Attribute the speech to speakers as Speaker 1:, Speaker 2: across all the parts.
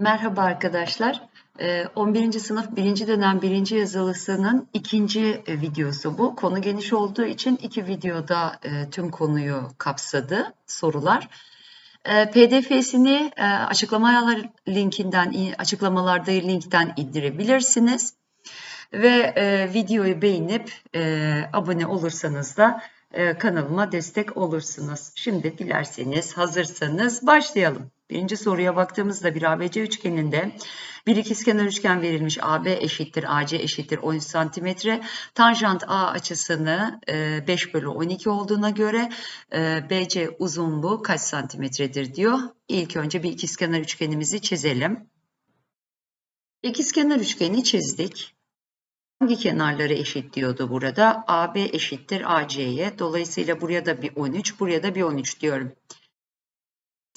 Speaker 1: Merhaba arkadaşlar. Ee, 11. sınıf 1. dönem 1. yazılısının ikinci e, videosu bu. Konu geniş olduğu için iki videoda e, tüm konuyu kapsadı sorular. E, PDF'sini e, açıklamalar linkinden, açıklamalarda linkten indirebilirsiniz. Ve videoyu beğenip abone olursanız da kanalıma destek olursunuz. Şimdi dilerseniz hazırsanız başlayalım. Birinci soruya baktığımızda bir ABC üçgeninde bir ikizkenar üçgen verilmiş AB eşittir AC eşittir 13 santimetre. Tanjant A açısını 5 e, bölü 12 olduğuna göre e, BC uzunluğu kaç santimetredir diyor. İlk önce bir ikizkenar üçgenimizi çizelim. İkizkenar üçgeni çizdik. Hangi kenarları eşit diyordu burada? AB eşittir AC'ye. Dolayısıyla buraya da bir 13, buraya da bir 13 diyorum.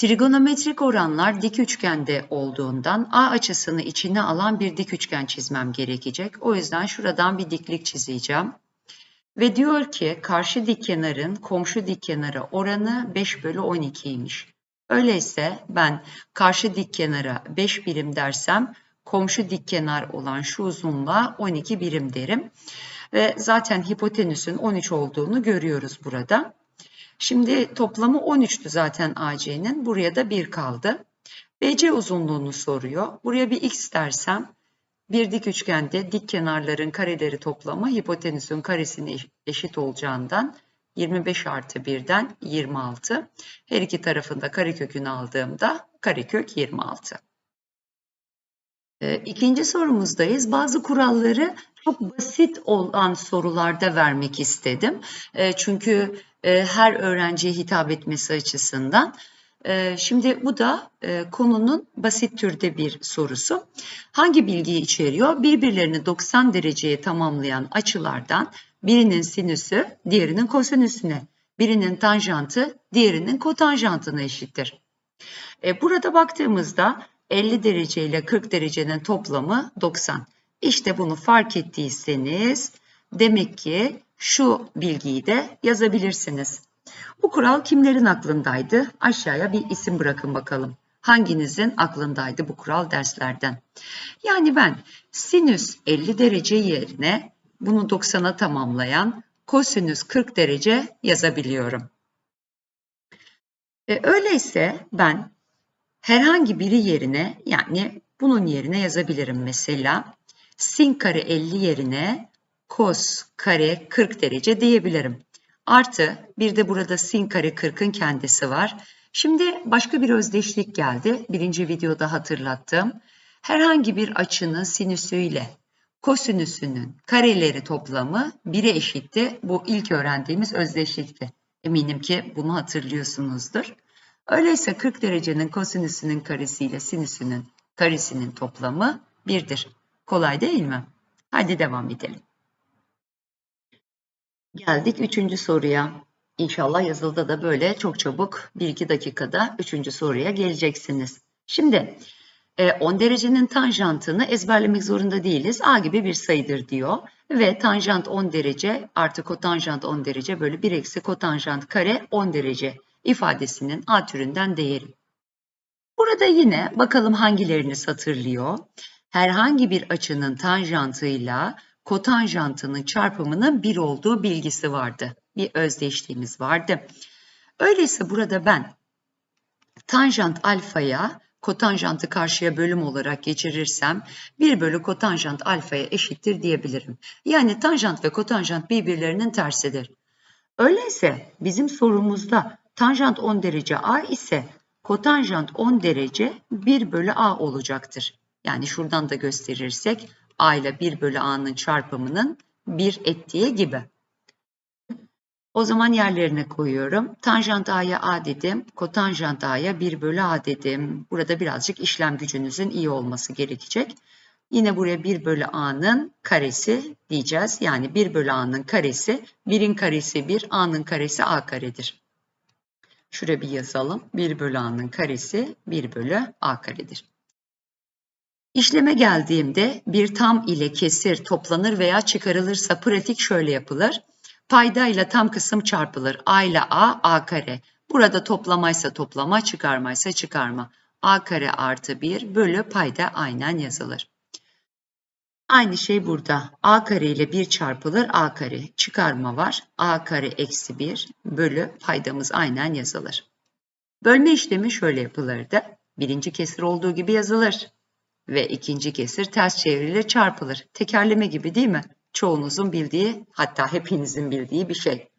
Speaker 1: Trigonometrik oranlar dik üçgende olduğundan A açısını içine alan bir dik üçgen çizmem gerekecek. O yüzden şuradan bir diklik çizeceğim. Ve diyor ki karşı dik kenarın komşu dik kenara oranı 5 bölü 12'ymiş. Öyleyse ben karşı dik kenara 5 birim dersem komşu dik kenar olan şu uzunluğa 12 birim derim. Ve zaten hipotenüsün 13 olduğunu görüyoruz burada. Şimdi toplamı 13'tü zaten AC'nin. Buraya da 1 kaldı. BC uzunluğunu soruyor. Buraya bir x dersem bir dik üçgende dik kenarların kareleri toplamı hipotenüsün karesine eşit olacağından 25 artı 1'den 26. Her iki tarafında karekökünü aldığımda karekök 26. Ee, ikinci sorumuzdayız. Bazı kuralları çok basit olan sorularda vermek istedim. Ee, çünkü e, her öğrenciye hitap etmesi açısından. E, şimdi bu da e, konunun basit türde bir sorusu. Hangi bilgiyi içeriyor? Birbirlerini 90 dereceye tamamlayan açılardan birinin sinüsü diğerinin kosinüsüne, birinin tanjantı diğerinin kotanjantına eşittir. Burada baktığımızda 50 derece ile 40 derecenin toplamı 90. İşte bunu fark ettiyseniz demek ki şu bilgiyi de yazabilirsiniz. Bu kural kimlerin aklındaydı? Aşağıya bir isim bırakın bakalım. Hanginizin aklındaydı bu kural derslerden? Yani ben sinüs 50 derece yerine bunu 90'a tamamlayan kosinüs 40 derece yazabiliyorum. E, öyleyse ben herhangi biri yerine yani bunun yerine yazabilirim mesela sin kare 50 yerine cos kare 40 derece diyebilirim. Artı bir de burada sin kare 40'ın kendisi var. Şimdi başka bir özdeşlik geldi. Birinci videoda hatırlattım. Herhangi bir açının sinüsüyle kosinüsünün kareleri toplamı 1'e eşitti. Bu ilk öğrendiğimiz özdeşlikti. Eminim ki bunu hatırlıyorsunuzdur. Öyleyse 40 derecenin kosinüsünün karesiyle sinüsünün karesinin toplamı 1'dir. Kolay değil mi? Hadi devam edelim. Geldik üçüncü soruya. İnşallah yazılıda da böyle çok çabuk 1-2 dakikada üçüncü soruya geleceksiniz. Şimdi 10 e, derecenin tanjantını ezberlemek zorunda değiliz. A gibi bir sayıdır diyor. Ve tanjant 10 derece artı kotanjant 10 derece bölü 1 eksi kotanjant kare 10 derece ifadesinin A türünden değeri. Burada yine bakalım hangilerini hatırlıyor. Herhangi bir açının tanjantıyla kotanjantının çarpımının 1 olduğu bilgisi vardı. Bir özdeşliğimiz vardı. Öyleyse burada ben tanjant alfaya kotanjantı karşıya bölüm olarak geçirirsem 1 bölü kotanjant alfaya eşittir diyebilirim. Yani tanjant ve kotanjant birbirlerinin tersidir. Öyleyse bizim sorumuzda tanjant 10 derece a ise kotanjant 10 derece 1 bölü a olacaktır. Yani şuradan da gösterirsek a ile 1 bölü a'nın çarpımının 1 ettiği gibi. O zaman yerlerine koyuyorum. Tanjant a'ya a dedim. Kotanjant a'ya 1 bölü a dedim. Burada birazcık işlem gücünüzün iyi olması gerekecek. Yine buraya 1 bölü a'nın karesi diyeceğiz. Yani 1 bölü a'nın karesi 1'in karesi 1, a'nın karesi a karedir. Şuraya bir yazalım. 1 bölü a'nın karesi 1 bölü a karedir. İşleme geldiğimde bir tam ile kesir toplanır veya çıkarılırsa pratik şöyle yapılır. Payda ile tam kısım çarpılır. A ile A, A kare. Burada toplamaysa toplama, çıkarmaysa çıkarma. a kare artı 1 bölü payda aynen yazılır. Aynı şey burada. a kare ile 1 çarpılır a kare. Çıkarma var. a kare eksi 1 bölü paydamız aynen yazılır. Bölme işlemi şöyle yapılırdı. Birinci kesir olduğu gibi yazılır. Ve ikinci kesir ters çevrilir çarpılır. Tekerleme gibi değil mi? Çoğunuzun bildiği hatta hepinizin bildiği bir şey.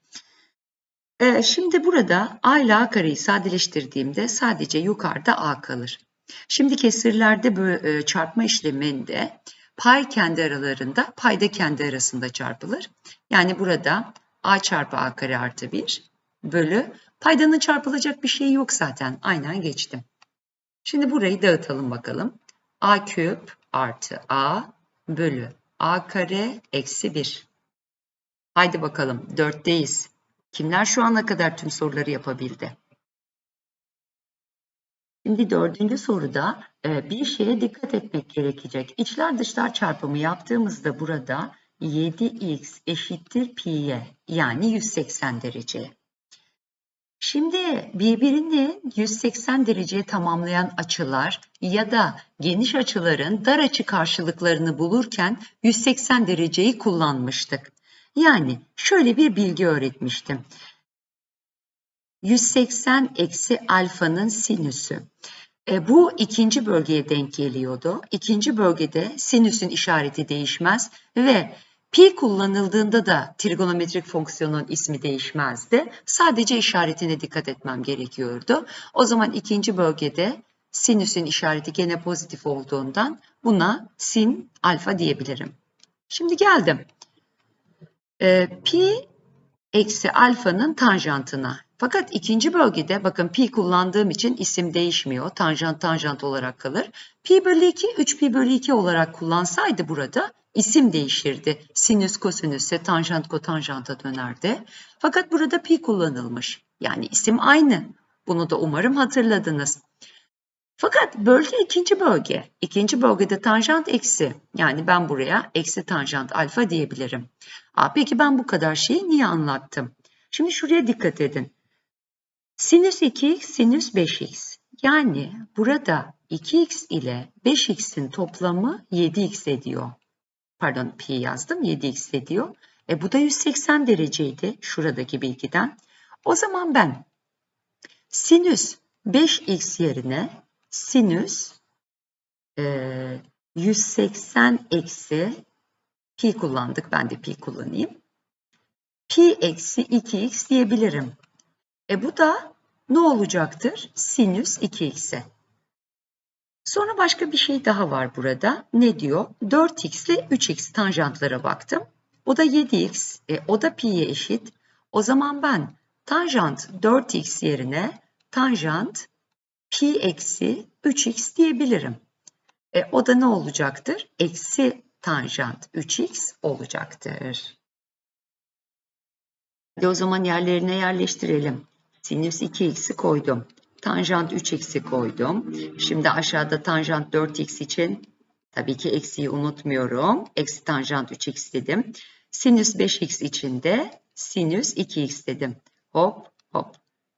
Speaker 1: Ee, şimdi burada a ile a kareyi sadeleştirdiğimde sadece yukarıda a kalır. Şimdi kesirlerde böyle, çarpma işleminde pay kendi aralarında, payda kendi arasında çarpılır. Yani burada a çarpı a kare artı 1 bölü paydanın çarpılacak bir şey yok zaten. Aynen geçtim. Şimdi burayı dağıtalım bakalım. A küp artı a bölü a kare eksi 1. Haydi bakalım 4'teyiz. Kimler şu ana kadar tüm soruları yapabildi? Şimdi dördüncü soruda e, bir şeye dikkat etmek gerekecek. İçler dışlar çarpımı yaptığımızda burada 7x eşittir pi'ye yani 180 derece. Şimdi birbirini 180 dereceye tamamlayan açılar ya da geniş açıların dar açı karşılıklarını bulurken 180 dereceyi kullanmıştık. Yani şöyle bir bilgi öğretmiştim. 180 eksi alfanın sinüsü. E, bu ikinci bölgeye denk geliyordu. İkinci bölgede sinüsün işareti değişmez ve pi kullanıldığında da trigonometrik fonksiyonun ismi değişmezdi. Sadece işaretine dikkat etmem gerekiyordu. O zaman ikinci bölgede sinüsün işareti gene pozitif olduğundan buna sin alfa diyebilirim. Şimdi geldim. E, pi eksi alfanın tanjantına. Fakat ikinci bölgede bakın pi kullandığım için isim değişmiyor. Tanjant tanjant olarak kalır. Pi bölü 2 3 pi bölü 2 olarak kullansaydı burada isim değişirdi. Sinüs kosinüsse tanjant kotanjanta dönerdi. Fakat burada pi kullanılmış. Yani isim aynı. Bunu da umarım hatırladınız. Fakat bölge ikinci bölge. İkinci bölgede tanjant eksi. Yani ben buraya eksi tanjant alfa diyebilirim. Aa, peki ben bu kadar şeyi niye anlattım? Şimdi şuraya dikkat edin. Sinüs 2x, sinüs 5x. Yani burada 2x ile 5x'in toplamı 7x ediyor. Pardon pi yazdım 7x ediyor. E bu da 180 dereceydi şuradaki bilgiden. O zaman ben sinüs 5x yerine sinüs e, 180 eksi pi kullandık. Ben de pi kullanayım. Pi eksi 2x diyebilirim. E bu da ne olacaktır? Sinüs 2x'e. Sonra başka bir şey daha var burada. Ne diyor? 4x ile 3x tanjantlara baktım. O da 7x, e, o da pi'ye eşit. O zaman ben tanjant 4x yerine tanjant pi eksi 3x diyebilirim. E, o da ne olacaktır? Eksi tanjant 3x olacaktır. Hadi o zaman yerlerine yerleştirelim. Sinüs 2x'i koydum. Tanjant 3x'i koydum. Şimdi aşağıda tanjant 4x için tabii ki eksiği unutmuyorum. Eksi tanjant 3x dedim. Sinüs 5x için de sinüs 2x dedim. Hop hop.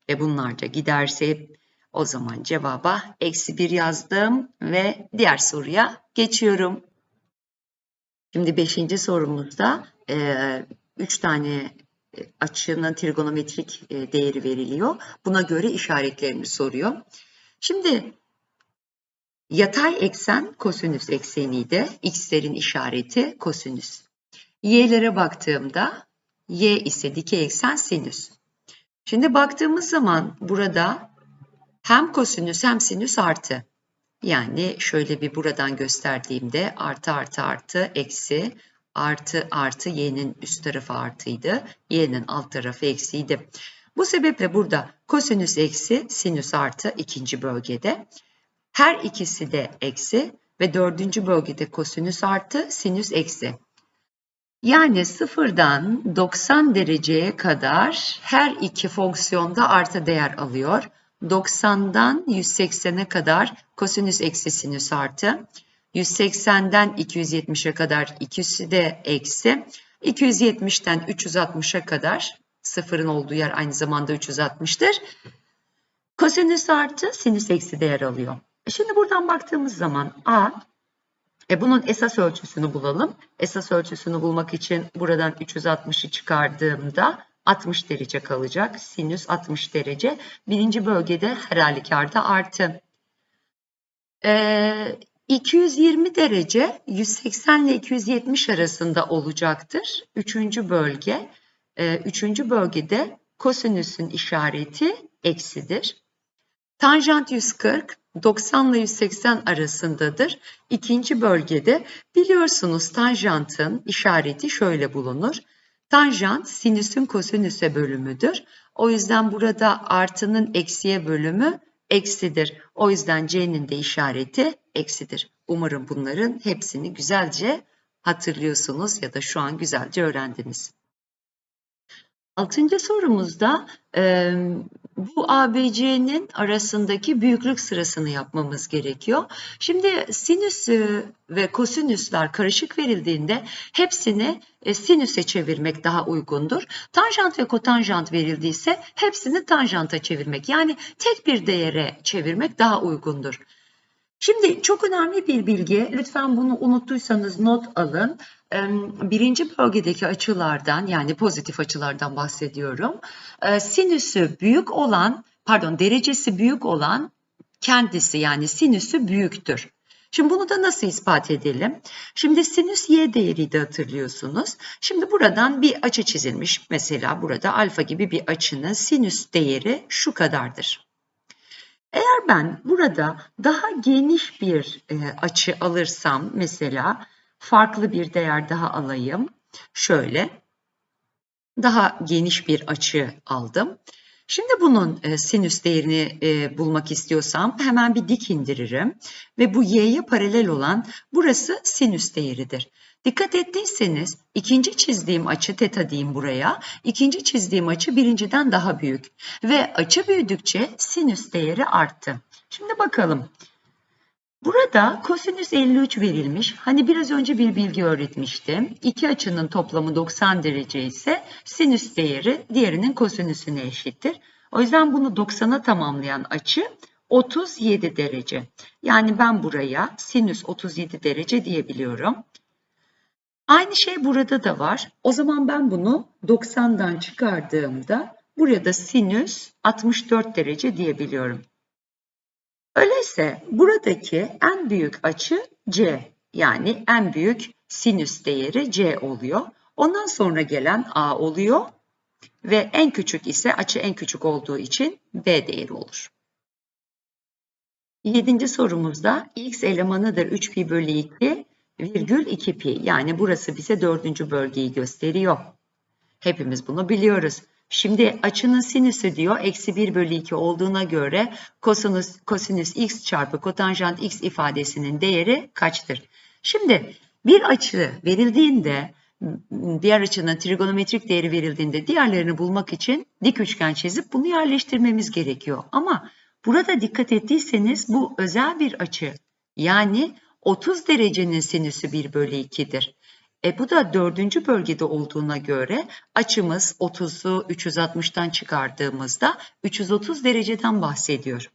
Speaker 1: Ve bunlarca giderse o zaman cevaba eksi 1 yazdım ve diğer soruya geçiyorum. Şimdi beşinci sorumuzda 3 e, tane açının trigonometrik e, değeri veriliyor. Buna göre işaretlerini soruyor. Şimdi yatay eksen kosinüs ekseniydi. X'lerin işareti kosinüs. Y'lere baktığımda Y ise dikey eksen sinüs. Şimdi baktığımız zaman burada hem kosinüs hem sinüs artı. Yani şöyle bir buradan gösterdiğimde artı artı artı eksi artı artı y'nin üst tarafı artıydı. y'nin alt tarafı eksiydi. Bu sebeple burada kosinüs eksi sinüs artı ikinci bölgede. Her ikisi de eksi ve dördüncü bölgede kosinüs artı sinüs eksi. Yani sıfırdan 90 dereceye kadar her iki fonksiyonda artı değer alıyor. 90'dan 180'e kadar kosinüs eksi sinüs artı. 180'den 270'e kadar ikisi de eksi. 270'ten 360'a kadar sıfırın olduğu yer aynı zamanda 360'tır. Kosinüs artı sinüs eksi değer alıyor. Şimdi buradan baktığımız zaman A, e bunun esas ölçüsünü bulalım. Esas ölçüsünü bulmak için buradan 360'ı çıkardığımda 60 derece kalacak. Sinüs 60 derece. Birinci bölgede her halükarda artı. Ee, 220 derece 180 ile 270 arasında olacaktır. Üçüncü bölge. Ee, üçüncü bölgede kosinüsün işareti eksidir. Tanjant 140 90 ile 180 arasındadır. İkinci bölgede biliyorsunuz tanjantın işareti şöyle bulunur. Tanjant sinüsün kosinüse bölümüdür. O yüzden burada artının eksiye bölümü eksidir. O yüzden C'nin de işareti eksidir. Umarım bunların hepsini güzelce hatırlıyorsunuz ya da şu an güzelce öğrendiniz. Altıncı sorumuzda bu ABC'nin arasındaki büyüklük sırasını yapmamız gerekiyor. Şimdi sinüs ve kosinüsler karışık verildiğinde hepsini e, sinüse çevirmek daha uygundur. Tanjant ve kotanjant verildiyse hepsini tanjanta çevirmek yani tek bir değere çevirmek daha uygundur. Şimdi çok önemli bir bilgi. Lütfen bunu unuttuysanız not alın. Birinci bölgedeki açılardan yani pozitif açılardan bahsediyorum. Sinüsü büyük olan, pardon derecesi büyük olan kendisi yani sinüsü büyüktür. Şimdi bunu da nasıl ispat edelim? Şimdi sinüs y değeri de hatırlıyorsunuz. Şimdi buradan bir açı çizilmiş. Mesela burada alfa gibi bir açının sinüs değeri şu kadardır. Eğer ben burada daha geniş bir açı alırsam mesela farklı bir değer daha alayım. Şöyle daha geniş bir açı aldım. Şimdi bunun e, sinüs değerini e, bulmak istiyorsam hemen bir dik indiririm ve bu y'ye paralel olan burası sinüs değeridir. Dikkat ettiyseniz ikinci çizdiğim açı teta diyeyim buraya. İkinci çizdiğim açı birinciden daha büyük ve açı büyüdükçe sinüs değeri arttı. Şimdi bakalım. Burada kosinüs 53 verilmiş. Hani biraz önce bir bilgi öğretmiştim. İki açının toplamı 90 derece ise sinüs değeri diğerinin kosinüsüne eşittir. O yüzden bunu 90'a tamamlayan açı 37 derece. Yani ben buraya sinüs 37 derece diyebiliyorum. Aynı şey burada da var. O zaman ben bunu 90'dan çıkardığımda burada sinüs 64 derece diyebiliyorum. Öyleyse buradaki en büyük açı C yani en büyük sinüs değeri C oluyor. Ondan sonra gelen A oluyor ve en küçük ise açı en küçük olduğu için B değeri olur. Yedinci sorumuzda x elemanıdır 3 pi bölü 2 virgül 2 pi yani burası bize dördüncü bölgeyi gösteriyor. Hepimiz bunu biliyoruz. Şimdi açının sinüsü diyor eksi 1 bölü 2 olduğuna göre kosinüs, kosinüs x çarpı kotanjant x ifadesinin değeri kaçtır? Şimdi bir açı verildiğinde diğer açının trigonometrik değeri verildiğinde diğerlerini bulmak için dik üçgen çizip bunu yerleştirmemiz gerekiyor. Ama burada dikkat ettiyseniz bu özel bir açı. Yani 30 derecenin sinüsü 1 bölü 2'dir. E bu da dördüncü bölgede olduğuna göre açımız 30'u 360'tan çıkardığımızda 330 dereceden bahsediyor.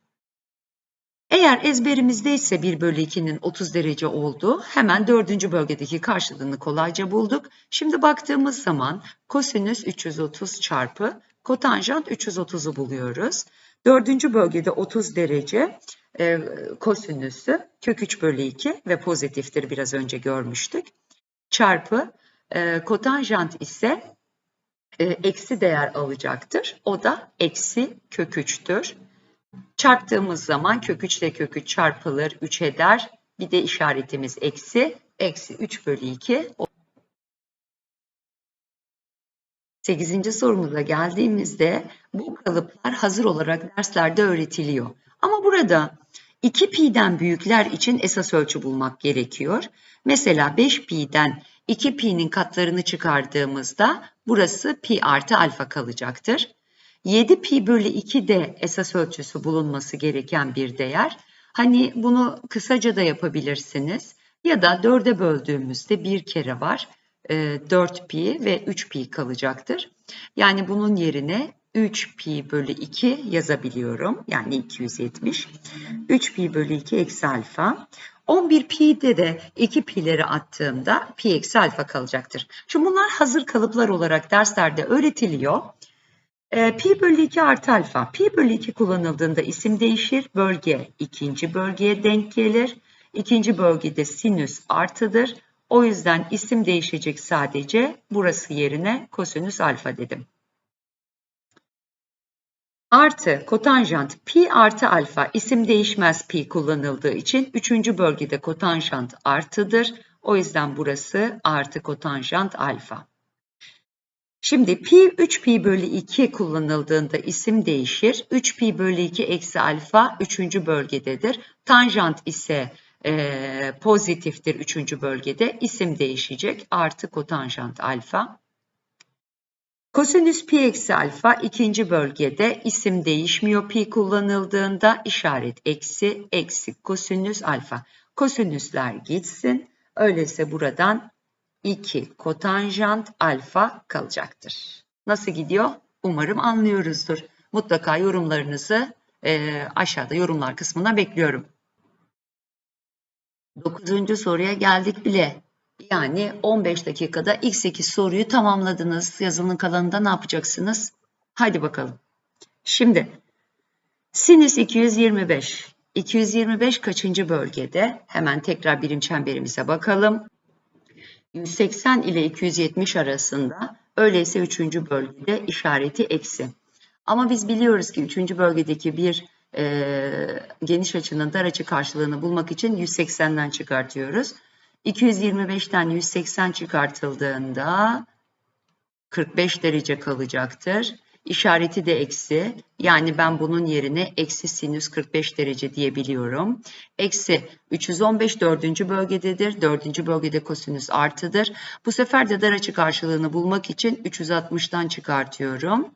Speaker 1: Eğer ezberimizde ise 1 bölü 2'nin 30 derece olduğu hemen dördüncü bölgedeki karşılığını kolayca bulduk. Şimdi baktığımız zaman kosinüs 330 çarpı kotanjant 330'u buluyoruz. Dördüncü bölgede 30 derece e, kosinüsü kök 3 bölü 2 ve pozitiftir biraz önce görmüştük çarpı e, kotanjant ise e, eksi değer alacaktır. O da eksi kök 3'tür. Çarptığımız zaman kök 3 ile kök 3 çarpılır 3 eder. Bir de işaretimiz eksi. Eksi 3 bölü 2. 8. sorumuza geldiğimizde bu kalıplar hazır olarak derslerde öğretiliyor. Ama burada 2 pi'den büyükler için esas ölçü bulmak gerekiyor. Mesela 5 pi'den 2 pi'nin katlarını çıkardığımızda burası pi artı alfa kalacaktır. 7 pi bölü 2 de esas ölçüsü bulunması gereken bir değer. Hani bunu kısaca da yapabilirsiniz. Ya da 4'e böldüğümüzde bir kere var. 4 ee, pi ve 3 pi kalacaktır. Yani bunun yerine 3 pi bölü 2 yazabiliyorum. Yani 270. 3 pi bölü 2 eksi alfa. 11 pi'de de 2 pi'leri attığımda pi eksi alfa kalacaktır. Şimdi bunlar hazır kalıplar olarak derslerde öğretiliyor. E, pi bölü 2 artı alfa. Pi bölü 2 kullanıldığında isim değişir. Bölge ikinci bölgeye denk gelir. İkinci bölgede sinüs artıdır. O yüzden isim değişecek sadece. Burası yerine kosinüs alfa dedim. Artı kotanjant pi artı alfa isim değişmez pi kullanıldığı için üçüncü bölgede kotanjant artıdır. O yüzden burası artı kotanjant alfa. Şimdi pi 3 pi bölü 2 kullanıldığında isim değişir. 3 pi bölü 2 eksi alfa 3. bölgededir. Tanjant ise e, pozitiftir 3. bölgede. İsim değişecek. Artı kotanjant alfa. Kosinüs pi eksi alfa ikinci bölgede isim değişmiyor pi kullanıldığında işaret eksi eksi kosinüs alfa. Kosinüsler gitsin. Öyleyse buradan 2 kotanjant alfa kalacaktır. Nasıl gidiyor? Umarım anlıyoruzdur. Mutlaka yorumlarınızı e, aşağıda yorumlar kısmına bekliyorum. Dokuzuncu soruya geldik bile. Yani 15 dakikada ilk 8 soruyu tamamladınız. Yazının kalanında ne yapacaksınız? Haydi bakalım. Şimdi sinüs 225. 225 kaçıncı bölgede? Hemen tekrar birim çemberimize bakalım. 180 ile 270 arasında. Öyleyse 3. bölgede işareti eksi. Ama biz biliyoruz ki 3. bölgedeki bir e, geniş açının dar açı karşılığını bulmak için 180'den çıkartıyoruz. 225'ten 180 çıkartıldığında 45 derece kalacaktır. İşareti de eksi. Yani ben bunun yerine eksi sinüs 45 derece diyebiliyorum. Eksi 315 dördüncü bölgededir. Dördüncü bölgede kosinüs artıdır. Bu sefer de dar açı karşılığını bulmak için 360'tan çıkartıyorum.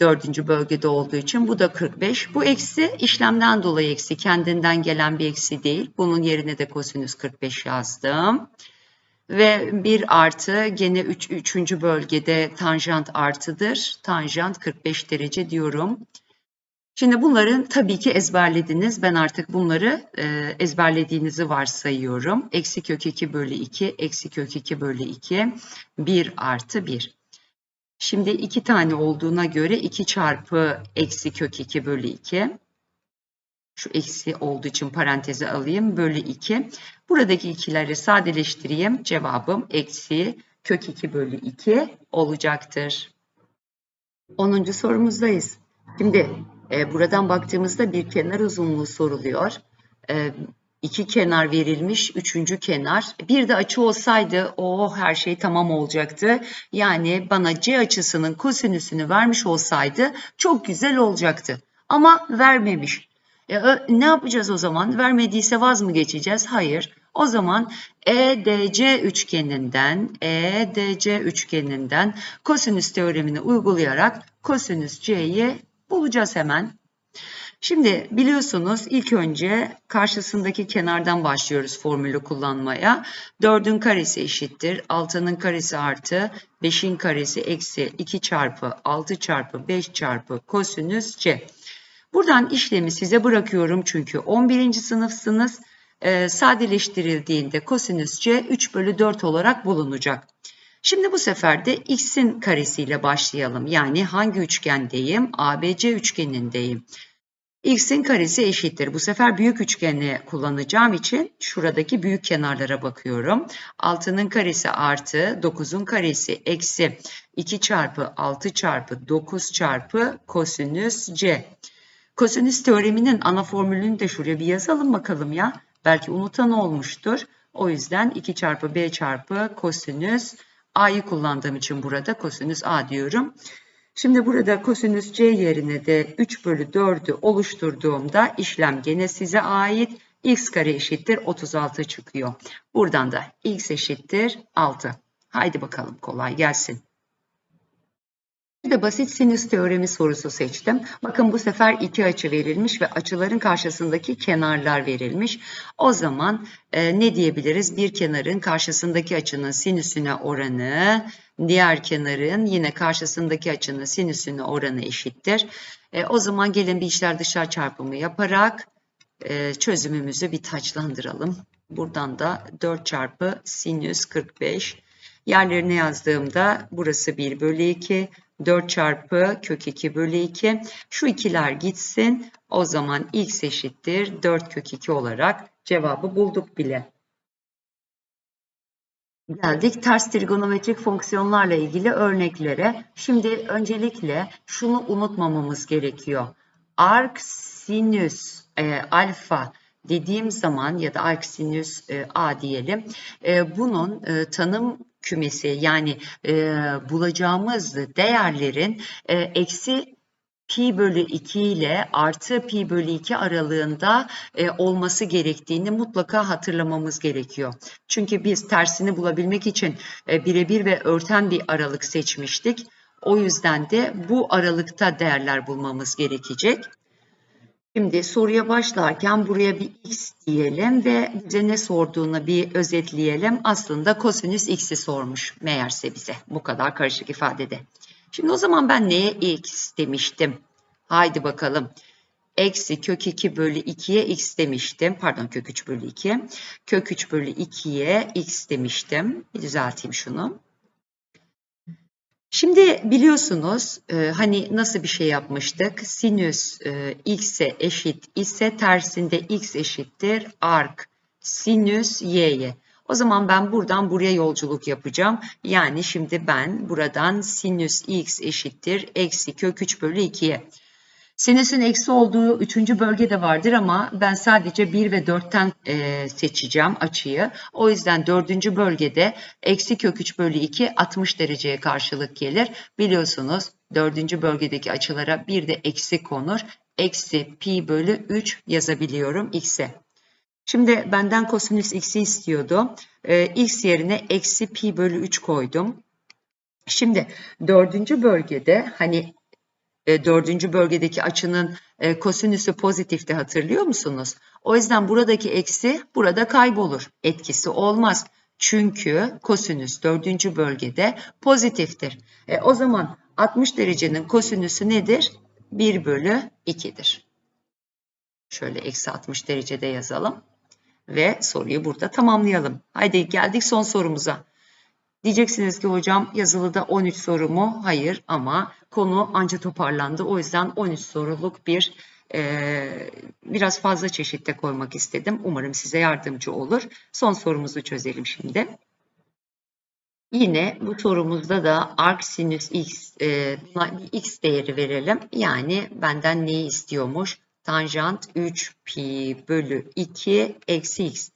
Speaker 1: Dördüncü bölgede olduğu için bu da 45. Bu eksi işlemden dolayı eksi. Kendinden gelen bir eksi değil. Bunun yerine de kosinüs 45 yazdım. Ve 1 artı gene 3. Üç, 3. bölgede tanjant artıdır. Tanjant 45 derece diyorum. Şimdi bunların tabii ki ezberlediniz. Ben artık bunları e, ezberlediğinizi varsayıyorum. Eksi kök 2 bölü 2, eksi kök 2 bölü 2, 1 artı 1. Şimdi iki tane olduğuna göre 2 çarpı eksi kök 2 bölü 2. Şu eksi olduğu için paranteze alayım. Bölü 2. Buradaki ikileri sadeleştireyim. Cevabım eksi kök 2 bölü 2 olacaktır. 10. sorumuzdayız. Şimdi e, buradan baktığımızda bir kenar uzunluğu soruluyor. E, iki kenar verilmiş, üçüncü kenar. Bir de açı olsaydı o oh, her şey tamam olacaktı. Yani bana C açısının kosinüsünü vermiş olsaydı çok güzel olacaktı. Ama vermemiş. E, ne yapacağız o zaman? Vermediyse vaz mı geçeceğiz? Hayır. O zaman EDC üçgeninden EDC üçgeninden kosinüs teoremini uygulayarak kosinüs C'yi bulacağız hemen. Şimdi biliyorsunuz ilk önce karşısındaki kenardan başlıyoruz formülü kullanmaya. 4'ün karesi eşittir. 6'nın karesi artı 5'in karesi eksi 2 çarpı 6 çarpı 5 çarpı kosinüs C. Buradan işlemi size bırakıyorum çünkü 11. sınıfsınız. E, sadeleştirildiğinde kosinüs C 3 bölü 4 olarak bulunacak. Şimdi bu sefer de x'in karesiyle başlayalım. Yani hangi üçgendeyim? ABC üçgenindeyim x'in karesi eşittir. Bu sefer büyük üçgeni kullanacağım için şuradaki büyük kenarlara bakıyorum. 6'nın karesi artı 9'un karesi eksi 2 çarpı 6 çarpı 9 çarpı kosinüs c. Kosinüs teoreminin ana formülünü de şuraya bir yazalım bakalım ya. Belki unutan olmuştur. O yüzden 2 çarpı b çarpı kosinüs a'yı kullandığım için burada kosinüs a diyorum. Şimdi burada kosinüs c yerine de 3 bölü 4'ü oluşturduğumda işlem gene size ait. x kare eşittir 36 çıkıyor. Buradan da x eşittir 6. Haydi bakalım kolay gelsin. De basit sinüs teoremi sorusu seçtim. Bakın bu sefer iki açı verilmiş ve açıların karşısındaki kenarlar verilmiş. O zaman e, ne diyebiliriz? Bir kenarın karşısındaki açının sinüsüne oranı, diğer kenarın yine karşısındaki açının sinüsüne oranı eşittir. E, o zaman gelin bir içler dışlar çarpımı yaparak e, çözümümüzü bir taçlandıralım. Buradan da 4 çarpı sinüs 45. Yerlerine yazdığımda burası 1 bölü 2. 4 çarpı kök 2 bölü 2. Şu ikiler gitsin. O zaman x eşittir 4 kök 2 olarak cevabı bulduk bile. Geldik ters trigonometrik fonksiyonlarla ilgili örneklere. Şimdi öncelikle şunu unutmamamız gerekiyor. Arc sinüs e, alfa dediğim zaman ya da arc sinüs e, a diyelim. E, bunun e, tanım kümesi yani e, bulacağımız değerlerin e, eksi pi bölü 2 ile artı pi bölü 2 aralığında e, olması gerektiğini mutlaka hatırlamamız gerekiyor. Çünkü biz tersini bulabilmek için e, birebir ve örten bir aralık seçmiştik. O yüzden de bu aralıkta değerler bulmamız gerekecek. Şimdi soruya başlarken buraya bir x diyelim ve bize ne sorduğunu bir özetleyelim. Aslında kosinüs x'i sormuş meğerse bize bu kadar karışık ifadede. Şimdi o zaman ben neye x demiştim? Haydi bakalım. Eksi kök 2 bölü 2'ye x demiştim. Pardon kök 3 bölü 2. Kök 3 bölü 2'ye x demiştim. Bir düzelteyim şunu. Şimdi biliyorsunuz e, hani nasıl bir şey yapmıştık? Sinüs e, x'e eşit ise tersinde x eşittir arc sinüs y'ye. O zaman ben buradan buraya yolculuk yapacağım. Yani şimdi ben buradan sinüs x eşittir eksi kök 3 bölü 2'ye. Sinüsün eksi olduğu üçüncü bölge de vardır ama ben sadece 1 ve 4'ten e, seçeceğim açıyı. O yüzden dördüncü bölgede eksi kök 3 bölü 2 60 dereceye karşılık gelir. Biliyorsunuz dördüncü bölgedeki açılara bir de eksi konur. Eksi pi bölü 3 yazabiliyorum x'e. Şimdi benden kosinüs x'i istiyordu. E, x yerine eksi pi bölü 3 koydum. Şimdi dördüncü bölgede hani e, dördüncü bölgedeki açının e, kosinüsü pozitifti hatırlıyor musunuz? O yüzden buradaki eksi burada kaybolur. Etkisi olmaz. Çünkü kosinüs dördüncü bölgede pozitiftir. E, o zaman 60 derecenin kosinüsü nedir? 1 bölü 2'dir. Şöyle eksi 60 derecede yazalım. Ve soruyu burada tamamlayalım. Haydi geldik son sorumuza. Diyeceksiniz ki hocam yazılıda 13 soru mu? Hayır ama konu anca toparlandı. O yüzden 13 soruluk bir e, biraz fazla çeşitte koymak istedim. Umarım size yardımcı olur. Son sorumuzu çözelim şimdi. Yine bu sorumuzda da arc sinüs x, e, buna bir x değeri verelim. Yani benden neyi istiyormuş? Tanjant 3 pi bölü 2 eksi x.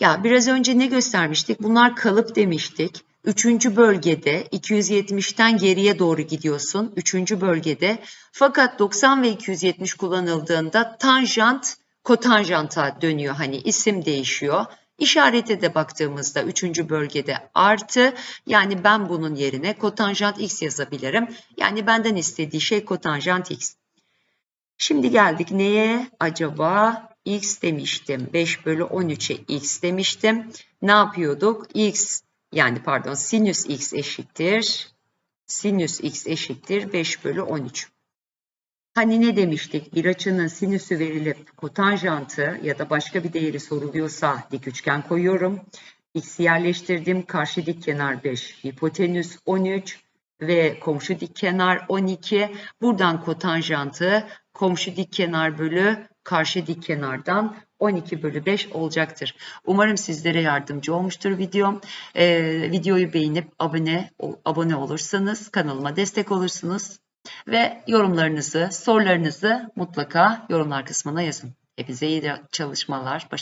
Speaker 1: Ya biraz önce ne göstermiştik? Bunlar kalıp demiştik. Üçüncü bölgede 270'ten geriye doğru gidiyorsun. Üçüncü bölgede. Fakat 90 ve 270 kullanıldığında tanjant kotanjanta dönüyor. Hani isim değişiyor. İşarete de baktığımızda üçüncü bölgede artı yani ben bunun yerine kotanjant x yazabilirim. Yani benden istediği şey kotanjant x. Şimdi geldik neye acaba? X demiştim. 5 bölü 13'e x demiştim. Ne yapıyorduk? x yani pardon sinüs x eşittir. Sinüs x eşittir 5 bölü 13. Hani ne demiştik? Bir açının sinüsü verilip kotanjantı ya da başka bir değeri soruluyorsa dik üçgen koyuyorum. X'i yerleştirdim. Karşı dik kenar 5, hipotenüs 13 ve komşu dik kenar 12. Buradan kotanjantı komşu dik kenar bölü karşı dik kenardan 12 bölü 5 olacaktır. Umarım sizlere yardımcı olmuştur videom. Ee, videoyu beğenip abone abone olursanız kanalıma destek olursunuz. Ve yorumlarınızı, sorularınızı mutlaka yorumlar kısmına yazın. Hepinize iyi çalışmalar, başarılar.